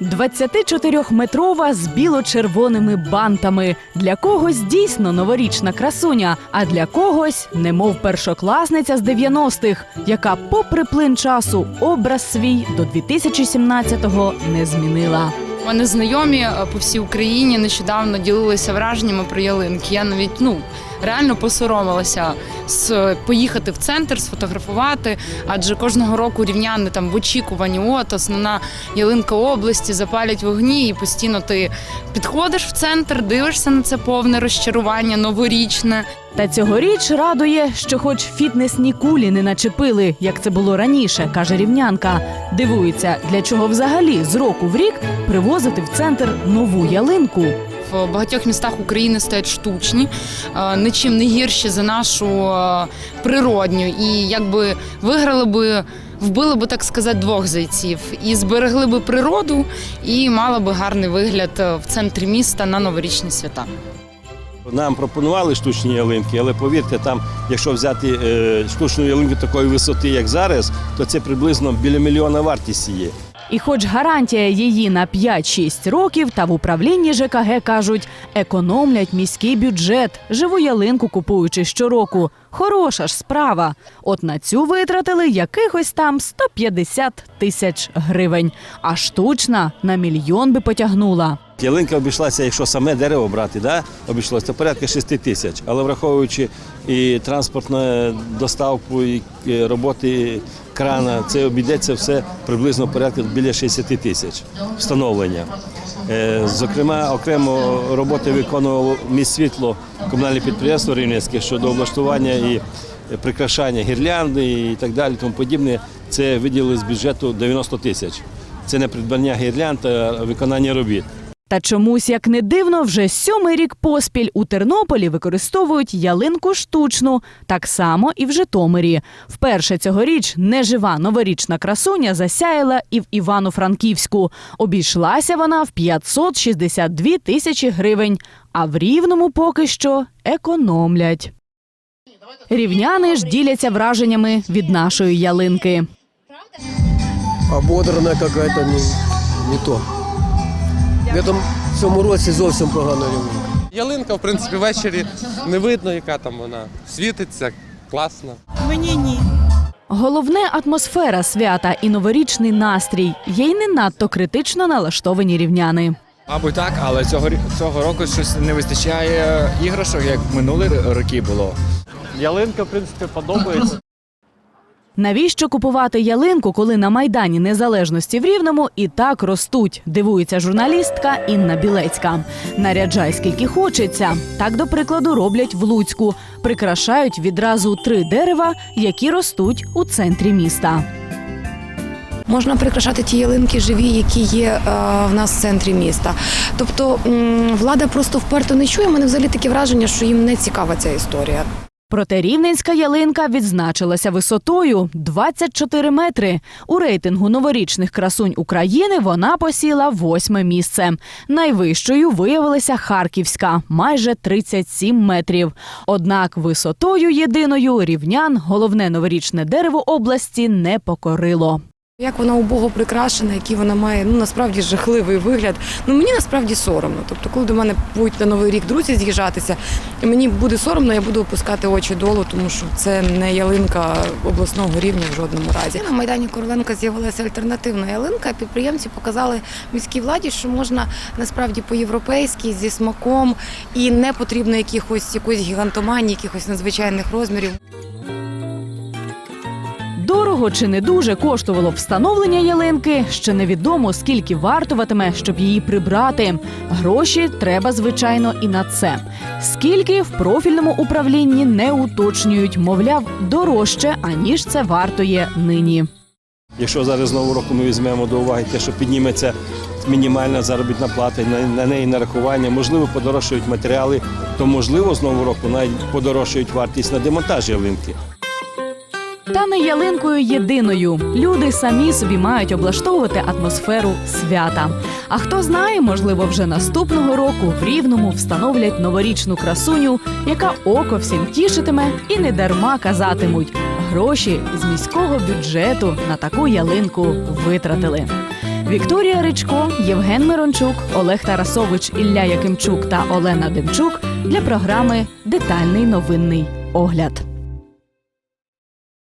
24-метрова з біло-червоними бантами. Для когось дійсно новорічна красуня, а для когось, немов першокласниця з 90-х, яка, попри плин часу, образ свій до 2017-го не змінила. У мене знайомі е, по всій Україні нещодавно ділилися враженнями про ялинки. Я навіть ну реально посоромилася з поїхати в центр, сфотографувати, адже кожного року рівняни там в очікуванні, от основна ялинка області, запалять вогні, і постійно ти підходиш в центр, дивишся на це повне розчарування, новорічне. Та цьогоріч радує, що хоч фітнесні кулі не начепили, як це було раніше, каже рівнянка. Дивується, для чого взагалі з року в рік привозити в центр нову ялинку. В багатьох містах України стоять штучні, е, нічим не гірші за нашу е, природню. І якби виграли би, вбили би, так сказати, двох зайців, і зберегли би природу, і мали би гарний вигляд е, в центрі міста на новорічні свята. Нам пропонували штучні ялинки, але повірте, там, якщо взяти штучну ялинку такої висоти, як зараз, то це приблизно біля мільйона вартість є. І хоч гарантія її на 5-6 років, та в управлінні ЖКГ кажуть, економлять міський бюджет, живу ялинку купуючи щороку. Хороша ж справа. От на цю витратили якихось там 150 тисяч гривень, а штучна на мільйон би потягнула. Ялинка обійшлася, якщо саме дерево брати, да, обійшлося це порядка 6 тисяч. Але враховуючи і транспортну доставку, і е, роботи крана, це обійдеться все приблизно порядка біля 60 тисяч встановлення. Е, Зокрема, окремо роботи виконувало міст світло комунальне підприємство Рівненське щодо облаштування і прикрашання гірлянди і так далі, тому подібне. Це виділили з бюджету 90 тисяч. Це не придбання гірлянд, а виконання робіт. Та чомусь, як не дивно, вже сьомий рік поспіль у Тернополі використовують ялинку штучну, так само і в Житомирі. Вперше цьогоріч нежива новорічна красуня засяяла і в Івано-Франківську. Обійшлася вона в 562 тисячі гривень, а в Рівному поки що економлять. Рівняни ж діляться враженнями від нашої ялинки. ободрана какая-то не, не то. В цьому році зовсім погано рівненько. Ялинка, в принципі, ввечері не видно, яка там вона світиться, класно. Головне атмосфера свята і новорічний настрій. Є й не надто критично налаштовані рівняни. Мабуть, так, але цього цього року щось не вистачає іграшок, як минулі роки було. Ялинка, в принципі, подобається. Навіщо купувати ялинку, коли на майдані незалежності в Рівному і так ростуть? Дивується журналістка Інна Білецька. Наряджай скільки хочеться. Так, до прикладу, роблять в Луцьку. Прикрашають відразу три дерева, які ростуть у центрі міста. Можна прикрашати ті ялинки живі, які є е, в нас в центрі міста. Тобто влада просто вперто не чує. У мене взагалі таке враження, що їм не цікава ця історія. Проте рівненська ялинка відзначилася висотою 24 метри. У рейтингу новорічних красунь України вона посіла восьме місце. Найвищою виявилася Харківська майже 37 метрів. Однак висотою єдиною рівнян головне новорічне дерево області не покорило. Як вона убого прикрашена, який вона має ну насправді жахливий вигляд. Ну мені насправді соромно. Тобто, коли до мене будуть на новий рік друзі з'їжджатися, мені буде соромно, я буду опускати очі долу, тому що це не ялинка обласного рівня в жодному разі. На майдані Короленка з'явилася альтернативна ялинка. Підприємці показали міській владі, що можна насправді по-європейськи зі смаком і не потрібно якихось якоїсь гігантоманії, якихось надзвичайних розмірів. Дорого чи не дуже коштувало встановлення ялинки, ще невідомо скільки вартуватиме, щоб її прибрати. Гроші треба, звичайно, і на це. Скільки в профільному управлінні не уточнюють, мовляв, дорожче, аніж це вартує нині. Якщо зараз з нового року ми візьмемо до уваги те, що підніметься мінімальна заробітна плата, на, неї нарахування, можливо, подорожчають матеріали, то можливо з нового року навіть подорожчають вартість на демонтаж ялинки. Та не ялинкою єдиною. Люди самі собі мають облаштовувати атмосферу свята. А хто знає, можливо, вже наступного року в рівному встановлять новорічну красуню, яка око всім тішитиме і не дарма казатимуть. Гроші з міського бюджету на таку ялинку витратили. Вікторія Ричко, Євген Мирончук, Олег Тарасович, Ілля Якимчук та Олена Демчук для програми Детальний новинний огляд.